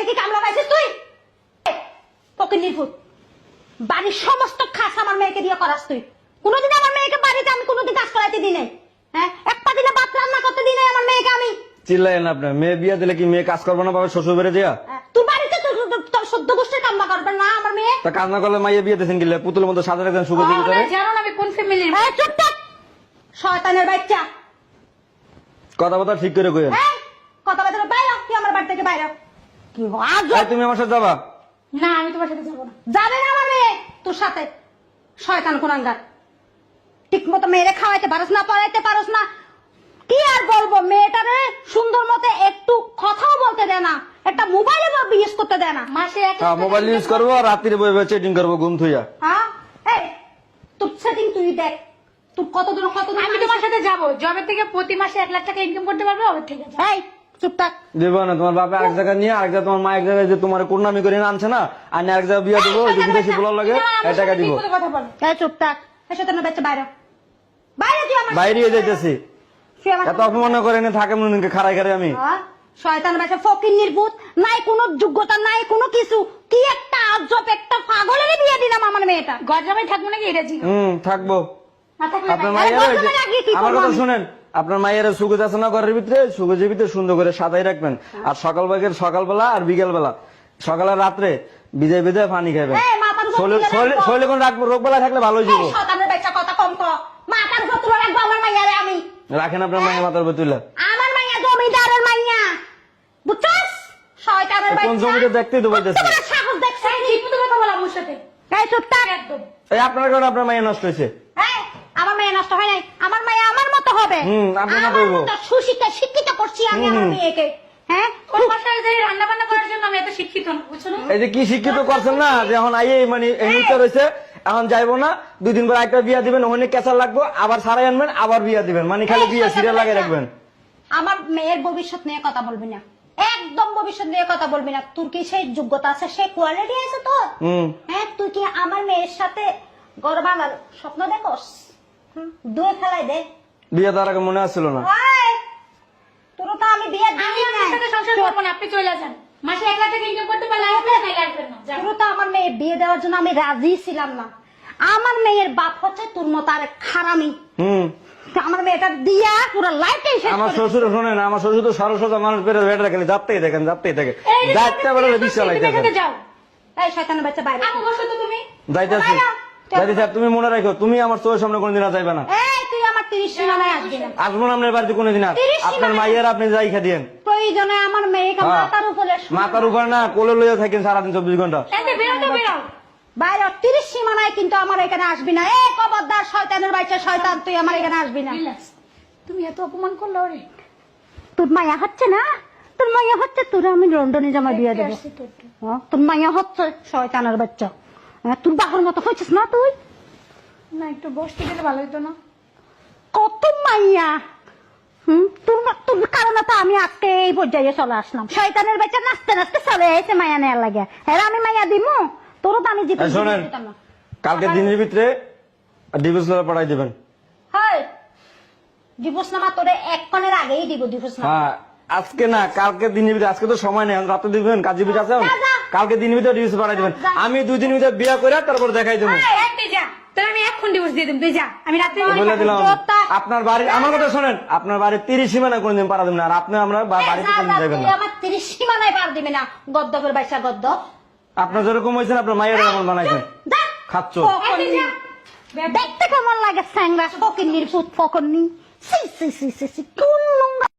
কি কামলা পাইছিস তুই? বাড়ির সমস্ত খাস আমার মেয়েকে দিয়ে করাস তুই। কোনোদিন আমার মেয়েকে বাড়িতে আমি কোনোদিন কাজ করাইতে দিই নাই। হ্যাঁ? একটা দিনে ভাত রান্না করতে দিই নাই আমার মেয়েকে আমি। আপনার মেয়ে বিয়ে দিলে কি মেয়ে কাজ করবে না পাবে শ্বশুর বেড়ে দিয়া? হ্যাঁ, তোর বাড়িতে তোর সদ্য গোষ্ঠীর কামলা করবে না আমার মেয়ে? তা কাজ না করলে মাইয়ে বিয়ে দিয়েছেন গেলে পুতুলের মতো সাদা সুগতি ভিতরে জানো না আমি কোন ফ্যামিলির হ্যাঁ চুপ থাক। শয়তানের বাচ্চা। কথা কথা ঠিক করে কইেন হ্যাঁ? কথা বলতে বাইরে তুই আমার বাড়ি থেকে বাইরে কি আজ তুমি আমার সাথে যাবা? না আমি তোমার সাথে যাব না। যাবে না আমার মেয়ে তোর সাথে। শয়তান কোনাঙ্গার ঠিক মতো মেয়েরে খাওয়াইতে পারস না পড়াইতে পারস না। কি আর বলব? মেয়েটারে সুন্দর মতো একটু কথাও বলতে দেয় না। একটা মোবাইলে ইউজ করতে দেয় না। মাসে এক হ্যাঁ মোবাইল ইউজ করব আর রাত্রিরে বই বই চেটিং করব ঘুম থুইয়া। হ্যাঁ? এই তোর সেটিং তুই দেখ। তুই কত দূর কত দূর আমি তোমার সাথে যাব। জবের থেকে প্রতি মাসে এক লাখ টাকা ইনকাম করতে পারবে হবে ঠিক আছে এই চুপ থাক। দেব না তোমার বাপে আরেক জায়গায় নিয়ে আরেক জায়গায় তোমার মা এক জায়গায় যে তোমার কোরনামি করে আনছে না আর না জায়গায় বিয়ে দেবো ওই যে বিদেশি বলার লাগে না, টাকা দিব। ঠিক করে কথা বলো। এই চুপ থাক। এই শয়তানের বাচ্চা বাইরে। বাইরে তুই আমার বাইরে যাইতেছি। এত অপমান করে না থাকে মনে খারাই খারাই আমি। হ্যাঁ? শয়তান বাচ্চা ফকির নাই কোনো যোগ্যতা নাই কোনো কিছু। কি একটা আজব একটা পাগলের বিয়ে দিলাম আমার মেয়েটা। জামাই থাকব নাকি এটা জি হুম থাকব। আপনার। মায়ের আমার কথা শুনেন আপনার মায়ের সুগজ আছে না ঘরের ভিতরে সুগজের ভিতরে সুন্দর করে সাদাই রাখবেন। আর সকাল বাগের সকালবেলা আর বিকেল বেলা সকাল রাত্রে বিজয় বিজয় পানি খাবেন শরীরে-। কোন রাখব। রোগ বেলা থাকলে ভালোই যাব রাখেন আপনার মায়ের মাথার উপর তুলে। আমার মাইয়া জমিদারের মাইয়া। বুঝছস? শয়তানের কোন জমিতে দেখতেই তো বলতেছি। সাহস দেখছিস? ঠিক কথা বলো আমার সাথে। এই চুপ থাক। একদম এই আপনার কারণে আপনার মায়ের নষ্ট হয়েছে। হ্যাঁ মেয়ে নষ্ট হয় নাই? আমার মেয়ে আমার মতো হবে। সুশিক্ষা শিক্ষিত করছি আমি আমার মেয়েকে। হ্যাঁ? ওর বাসায় যে রান্না বান্না করার জন্য আমি এত শিক্ষিত না বুঝছ এই যে কি শিক্ষিত করছেন না? যে এখন আইয়ে মানে এই মুহূর্তে রয়েছে এখন যাইবো না। দুই দিন পর একটা বিয়া দিবেন ওখানে কেঁচা লাগবো আবার সারাই আনবেন আবার বিয়া দিবেন। মানে খালি এই সিরিয়াল লাগিয়ে রাখবেন। আমার মেয়ের ভবিষ্যৎ নিয়ে কথা বলবি না। একদম ভবিষ্যৎ নিয়ে কথা বলবি না। তোর কি সেই যোগ্যতা আছে? সেই কোয়ালিটি আছে তোর। হ্যাঁ তুই কি আমার মেয়ের সাথে গড় বানার স্বপ্ন দেখোস? দুয়ে ফেলাই দে। বিয়ে দেওয়ার আগে মনে আসছিল না। তোরও তো আমি বিয়ে আমি আপনার সাথে সংসার করব না আপনি চলে যান। মাসে এক লাখ টাকা ইনকাম করতে পারলে আসবে নাইলে আসবেন না। তোরও তো আমার মেয়ে বিয়ে দেওয়ার জন্য আমি রাজি ছিলাম না। আমার মেয়ের বাপ হচ্ছে তোর মতো আর খারামি। হুম। আমার মেয়েটা দিয়া পুরো লাইফটাই শেষ আমার শ্বশুর শোনেন আমার শ্বশুর তো সরস্বতা মানুষ বেড়ে বেড়ে রাখেন যাতেই দেখেন যাতেই দেখেন। যাইতে তুমি বিশ্বাস তুমি যাও। এই শয়তানের বাচ্চা বাইরে। আমু বসো তো তুমি। যাইতেছি। তুমি মনে রাখো তুমি আমার চোখের সামনে কোনোদিন আর যাইবে না। তুই আমার তিরিশ সীমানায় আসবি না। আসব না আপনার বাড়িতে কোনোদিন আর। আপনার মাইয়ের আপনি যাই খা দিয়েন। প্রয়োজনে আমার মেয়েকে হ্যাঁ। মাথার উপরে মাথার উপর না কোলে লইয়া থাকেন সারাদিন চব্বিশ ঘণ্টা। বাইরে তিরিশ সীমানায় কিন্তু আমার এখানে আসবি না। এ কবরদার শয়তানের বাচ্চা শয়তান তুই আমার এখানে আসবি না। তুমি এত অপমান করল রে তোর মায়া হচ্ছে না? তোর মায়া হচ্ছে তোর আমি লন্ডনে জামা দিয়ে দেবো। তোর মায়া হচ্ছে শয়তানের বাচ্চা। তোর বাবার মতো হয়েছিস না তুই? না একটু বসতে গেলে ভালো হতো না। কত মাইয়া। হুম তোর তোর কারণে তো আমি আজকে এই পর্যায়ে চলে আসলাম। শয়তানের বাচ্চা নাচতে নাচতে চলে এসে মায়া নেওয়ার লাগে। হ্যাঁ আমি মায়া দিমু? তোরও তো আমি জিতে শোনেন না। কালকে দিনের ভিতরে ডিভোর্স লেটার পাঠাই দিবেন। হয়। নামা তোরে আগেই দিব নামা হ্যাঁ আজকে না কালকে দিনের ভিতরে আজকে তো সময় নেই রাতে দিবেন কাজী যা। কালকে দিনের ভিতরে ডিভোর্স পাঠাই দিবেন। আমি দুই দিন ভিতরে বিয়া করে তারপর দেখাই দেবো। আপনার বাড়ি আমার কথা শোনেন আপনার বাড়ি তিরিশ সীমানা কোনদিন পারা দেবেন আর আপনি আমরা বাড়িতে কোনদিন যাবেন না। আমার তিরিশ সীমানায় পার দিবি না গদ্দপের বাইসা গদ্দ আপনার যেরকম হয়েছেন আপনার মায়ের এমন বানাইছেন খাচ্ছ। দেখতে কেমন লাগে স্যাংরা ফকিন্নির ফুট ফকন্নি। সি সি সি সি সি কোন